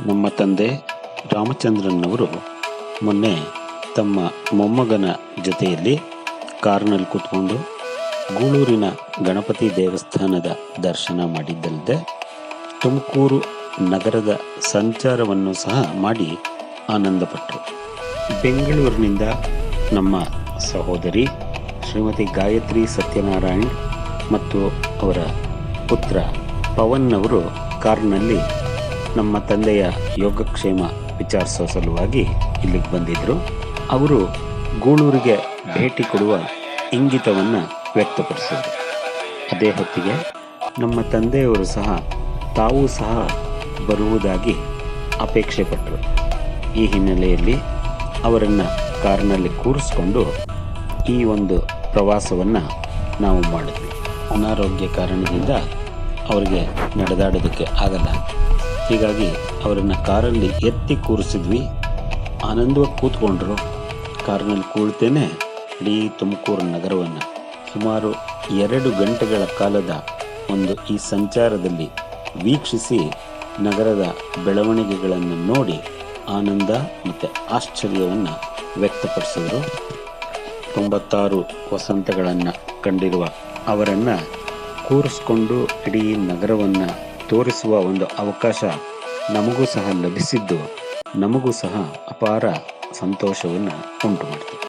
ನಮ್ಮ ತಂದೆ ರಾಮಚಂದ್ರನ್ನವರು ಮೊನ್ನೆ ತಮ್ಮ ಮೊಮ್ಮಗನ ಜೊತೆಯಲ್ಲಿ ಕಾರ್ನಲ್ಲಿ ಕೂತ್ಕೊಂಡು ಗೂಳೂರಿನ ಗಣಪತಿ ದೇವಸ್ಥಾನದ ದರ್ಶನ ಮಾಡಿದ್ದಲ್ಲದೆ ತುಮಕೂರು ನಗರದ ಸಂಚಾರವನ್ನು ಸಹ ಮಾಡಿ ಆನಂದಪಟ್ಟರು. ಬೆಂಗಳೂರಿನಿಂದ ನಮ್ಮ ಸಹೋದರಿ ಶ್ರೀಮತಿ ಗಾಯತ್ರಿ ಸತ್ಯನಾರಾಯಣ್ ಮತ್ತು ಅವರ ಪುತ್ರ ಪವನ್ ಅವರು ಕಾರ್ನಲ್ಲಿ ನಮ್ಮ ತಂದೆಯ ಯೋಗಕ್ಷೇಮ ವಿಚಾರಿಸೋ ಸಲುವಾಗಿ ಇಲ್ಲಿಗೆ ಬಂದಿದ್ದರು ಅವರು ಗೂಳೂರಿಗೆ ಭೇಟಿ ಕೊಡುವ ಇಂಗಿತವನ್ನು ವ್ಯಕ್ತಪಡಿಸಿದರು. ಅದೇ ಹೊತ್ತಿಗೆ ನಮ್ಮ ತಂದೆಯವರು ಸಹ ತಾವೂ ಸಹ ಬರುವುದಾಗಿ ಅಪೇಕ್ಷೆ ಪಟ್ಟರು. ಈ ಹಿನ್ನೆಲೆಯಲ್ಲಿ ಅವರನ್ನು ಕಾರಿನಲ್ಲಿ ಕೂರಿಸ್ಕೊಂಡು ಈ ಒಂದು ಪ್ರವಾಸವನ್ನು ನಾವು ಮಾಡಿದ್ವಿ. ಅನಾರೋಗ್ಯ ಕಾರಣದಿಂದ ಅವರಿಗೆ ನಡೆದಾಡೋದಕ್ಕೆ ಆಗಲ್ಲ. ಹೀಗಾಗಿ ಅವರನ್ನು ಕಾರಲ್ಲಿ ಎತ್ತಿ ಕೂರಿಸಿದ್ವಿ. ಆನಂದವಾಗಿ ಕೂತ್ಕೊಂಡ್ರು. ಕಾರಿನಲ್ಲಿ ಕೂಳ್ತೇನೆ. ಇಡೀ ತುಮಕೂರು ನಗರವನ್ನು. ಸುಮಾರು ಎರಡು ಗಂಟೆಗಳ ಕಾಲದ ಒಂದು ಈ ಸಂಚಾರದಲ್ಲಿ ವೀಕ್ಷಿಸಿ ನಗರದ ಬೆಳವಣಿಗೆಗಳನ್ನು ನೋಡಿ ಆನಂದ ಮತ್ತು ಆಶ್ಚರ್ಯವನ್ನು ವ್ಯಕ್ತಪಡಿಸಿದರು. ತೊಂಬತ್ತಾರು ವಸಂತಗಳನ್ನು ಕಂಡಿರುವ ಅವರನ್ನು ಕೂರಿಸ್ಕೊಂಡು ಇಡೀ ನಗರವನ್ನು ತೋರಿಸುವ ಒಂದು ಅವಕಾಶ ನಮಗೂ ಸಹ ಲಭಿಸಿದ್ದು ನಮಗೂ ಸಹ ಅಪಾರ ಸಂತೋಷವನ್ನು ಉಂಟು ಮಾಡ್ತದೆ.